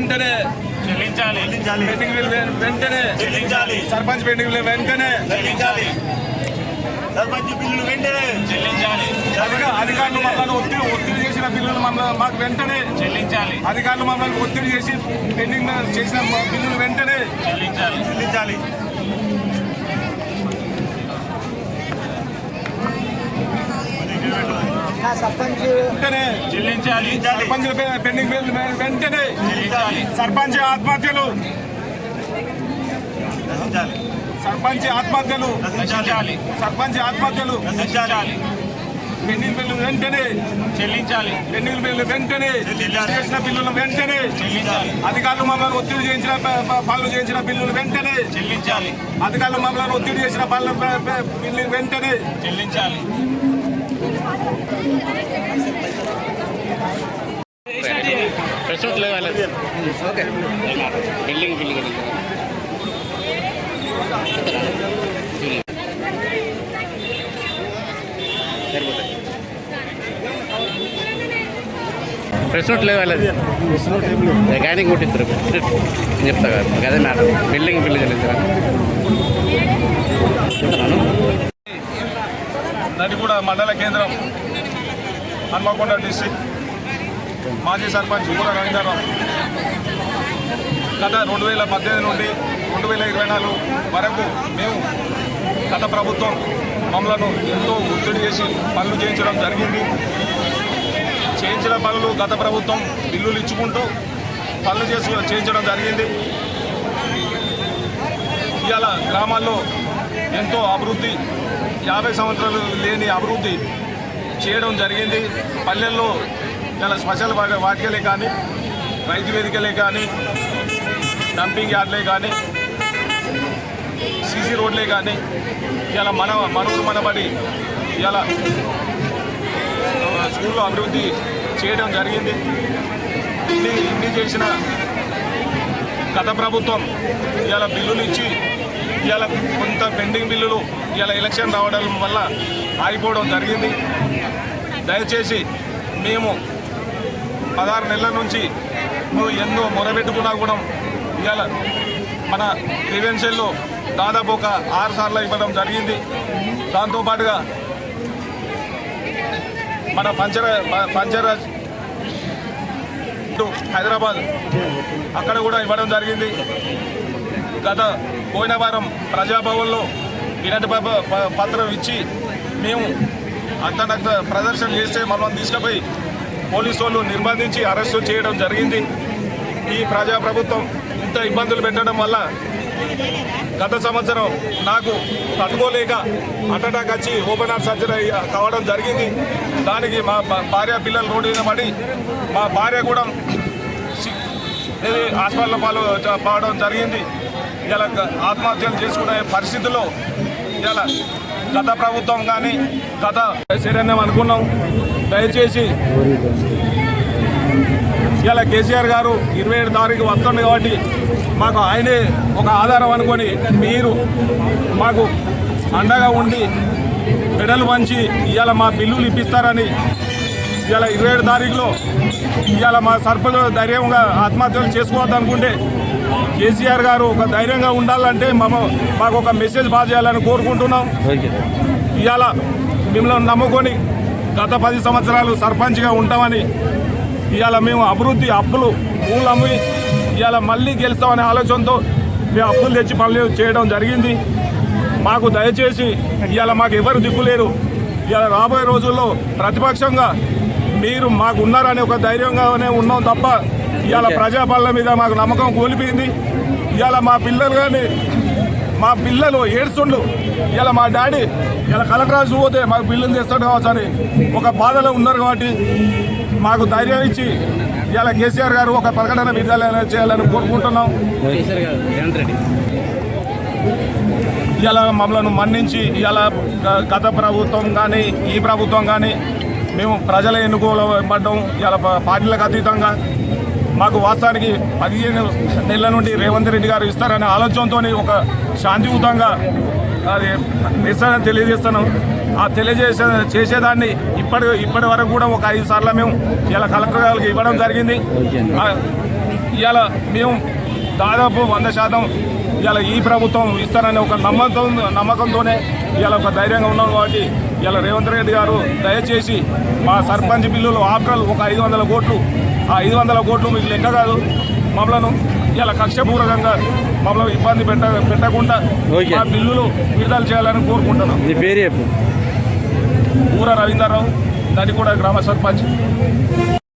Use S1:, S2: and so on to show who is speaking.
S1: వెంటనే
S2: చెల్లించాలి.
S1: పెండింగ్ వెంటనే
S2: చెల్లించాలి.
S1: సర్పంచ్ పెండింగ్ బిల్లు వెంటనే
S2: చెల్లించాలి. సర్పంచ్ బిల్లులు వెంటనే చెల్లించాలి.
S1: అధిక- అధికారులు మమ్మల్ని ఒత్తిడి ఒత్తిడి చేసిన బిల్లులు మమ్మల్ని మాకు వెంటనే
S2: చెల్లించాలి.
S1: అధికారులు మమ్మల్ని ఒత్తిడి చేసి పెండింగ్ చేసిన మా బిల్లులు వెంటనే
S2: చెల్లించాలి. చెల్లించాలి.
S3: సర్పంచ్
S1: వెంటనే
S2: చెల్లించాలి.
S1: సర్పంచ్ పెండింగ్ బిల్లు వెంటనే
S2: చెల్లించాలి.
S1: సర్పంచ్ ఆత్మహత్యలు. సర్పంచ్ ఆత్మహత్యలు. సర్పంచ్ ఆత్మహత్యలు. పెండింగ్ బిల్లు వెంటనే.
S2: చెల్లించాలి.
S1: పెండింగ్ బిల్లు వెంటనే. చేసిన బిల్లులు వెంటనే.
S2: చెల్లించాలి.
S1: అధికారులు మమ్మల్ని ఒత్తిడి చేయించిన పనులు చేయించిన బిల్లులు వెంటనే.
S2: చెల్లించాలి.
S1: అధికారులు మమ్మల్ని ఒత్తిడి చేసిన పనులు బిల్లు వెంటనే.
S2: చెల్లించాలి.
S4: ప్రెస్ నోట్ లేదు వాళ్ళది okay building building press note లేదు వాళ్ళది మెకానిక్ కొట్టిస్తారు నేను చెప్తా కదా మాకు అదే మ్యాటర్ బిల్డింగ్ బిల్డింగ్ చెల్లించారు
S1: నడిగూడ మండల కేంద్రం హన్మకొండ డిస్టిక్ మాజీ సర్పంచ్ కూడా రవీంద్రరావు. గత రెండు వేల పద్దెనిమిది నుండి రెండు వేల ఇరవై నాలుగు వరకు మేము గత ప్రభుత్వం మమ్మలను ఎంతో ఒత్తిడి చేసి పనులు చేయించడం జరిగింది. చేయించిన పనులు గత ప్రభుత్వం బిల్లులు ఇచ్చుకుంటూ పనులు చేసు చేయించడం జరిగింది. ఇవాళ గ్రామాల్లో ఎంతో అభివృద్ధి యాభై సంవత్సరాలు లేని అభివృద్ధి చేయడం జరిగింది. పల్లెల్లో ఇలా స్పెషల్ వాటికలే కానీ రైతు వేదికలే కానీ డంపింగ్ యార్డ్లే కానీ సీసీ రోడ్లే కానీ ఇలా మన మనవులు మనబడి ఇలా స్కూల్లో అభివృద్ధి చేయడం జరిగింది. ఇన్ని ఇన్ని చేసిన గత ప్రభుత్వం ఇలా బిల్లులు ఇచ్చి ఇవాళ కొంత పెండింగ్ బిల్లులు ఇవాళ ఎలక్షన్ రావడం వల్ల ఆగిపోవడం జరిగింది. దయచేసి మేము పదహారు నెలల నుంచి నువ్వు ఎన్నో మొరబెట్టుకున్నా కూడా ఇవాళ మన ప్రివెన్షన్లో దాదాపు ఒక ఆరు సార్లు ఇవ్వడం జరిగింది. దాంతోపాటుగా మన పంచర పంచరాజ్ హైదరాబాద్ అక్కడ కూడా ఇవ్వడం జరిగింది. గత పోయిన వారం ప్రజాభవన్లో వినతి పత్రం ఇచ్చి మేము అంతనగ్త ప్రదర్శన చేస్తే మనం తీసుకుపోయి పోలీసు వాళ్ళు నిర్బంధించి అరెస్టు చేయడం జరిగింది. ఈ ప్రజాప్రభుత్వం ఇంత ఇబ్బందులు పెట్టడం వల్ల గత సంవత్సరం నాకు తట్టుకోలేక అటాక్ వచ్చి ఓపెన్ హార్ట్ సర్జరీ కావడం జరిగింది. దానికి మా భార్య పిల్లలు రోడ్డు మీద పడి మా భార్య కూడా హాస్పిటల్లో పాలు పావడం జరిగింది. ఇలా ఆత్మహత్యలు చేసుకునే పరిస్థితుల్లో ఇలా గత ప్రభుత్వం కానీ గత శరణ్యం అనుకున్నాం. దయచేసి ఇలా కేసీఆర్ గారు ఇరవై ఏడు తారీఖు వస్తుంది కాబట్టి మాకు ఆయనే ఒక ఆధారం అనుకొని మీరు మాకు అండగా ఉండి మెడలు పంచి ఇవాళ మా బిల్లులు ఇప్పిస్తారని ఇవాళ ఇరవై ఏడు తారీఖులో ఇవాళ మా సర్పంచ్ ధైర్యంగా ఆత్మహత్యలు చేసుకోవద్దు అనుకుంటే కేసీఆర్ గారు ఒక ధైర్యంగా ఉండాలంటే మేము మాకు ఒక మెసేజ్ పాస్ చేయాలని కోరుకుంటున్నాం. ఇవాళ మిమ్మల్ని నమ్ముకొని గత పది సంవత్సరాలు సర్పంచ్గా ఉంటామని ఇవాళ మేము అభివృద్ధి అప్పులు భూములు అమ్మి ఇవాళ మళ్ళీ గెలుస్తామనే ఆలోచనతో మేము అప్పులు తెచ్చి పనులు చేయడం జరిగింది. మాకు దయచేసి ఇవాళ మాకు ఎవరు దిక్కులేరు ఇవాళ రాబోయే రోజుల్లో ప్రతిపక్షంగా మీరు మాకు ఉన్నారనే ఒక ధైర్యంగానే ఉన్నాం తప్ప ఇవాళ ప్రజాపాలన మీద మాకు నమ్మకం కోల్పోయింది. ఇవాళ మా పిల్లలు కానీ మా పిల్లలు ఏడుస్తుండ్రు. ఇలా మా డాడీ ఇలా కలెక్టర్ పోతే మాకు బిల్లులు తెస్తాడు కావచ్చు అని ఒక బాధలో ఉన్నారు కాబట్టి మాకు ధైర్యం ఇచ్చి ఇలా కేసీఆర్ గారు ఒక ప్రకటన విడుదల చేయాలని కోరుకుంటున్నాం. ఇలా మమ్మల్ని మన్నించి ఇలా గత ప్రభుత్వం కానీ ఈ ప్రభుత్వం కానీ మేము ప్రజల ఎన్నుకోబడ్డం ఇలా పార్టీలకు అతీతంగా మాకు వాస్తవానికి పదిహేను నెలల నుండి రేవంత్ రెడ్డి గారు ఇస్తారనే ఆలోచనతో ఒక శాంతియుతంగా అది నిరసన తెలియజేస్తున్నాం. ఆ తెలియజేసే చేసేదాన్ని ఇప్పటి ఇప్పటి వరకు కూడా ఒక ఐదు సార్లు మేము ఇలా కలెక్టర్ గారికి ఇవ్వడం జరిగింది. ఇలా మేము దాదాపు వంద శాతం ఇలా ఈ ప్రభుత్వం ఇస్తారనే ఒక నమ్మకం నమ్మకంతోనే ఇలా ఒక ధైర్యంగా ఉన్నాం కాబట్టి ఇలా రేవంత్ రెడ్డి గారు దయచేసి మా సర్పంచ్ బిల్లులు ఆఫ్టర్ ఒక ఐదు వందల కోట్లు ఆ ఐదు వందల కోట్లు మీకు లెక్క కాదు. మమ్మలను ఇలా కక్షపూర్వకంగా మమ్మల్ని ఇబ్బంది పెట్ట పెట్టకుండా. మా బిల్లులు విడుదల చేయాలని కోరుకుంటున్నాం.
S4: నీ పేరు చెప్పు.
S1: ఊర రవీంద్రరావు నది కూడా గ్రామ సర్పంచ్.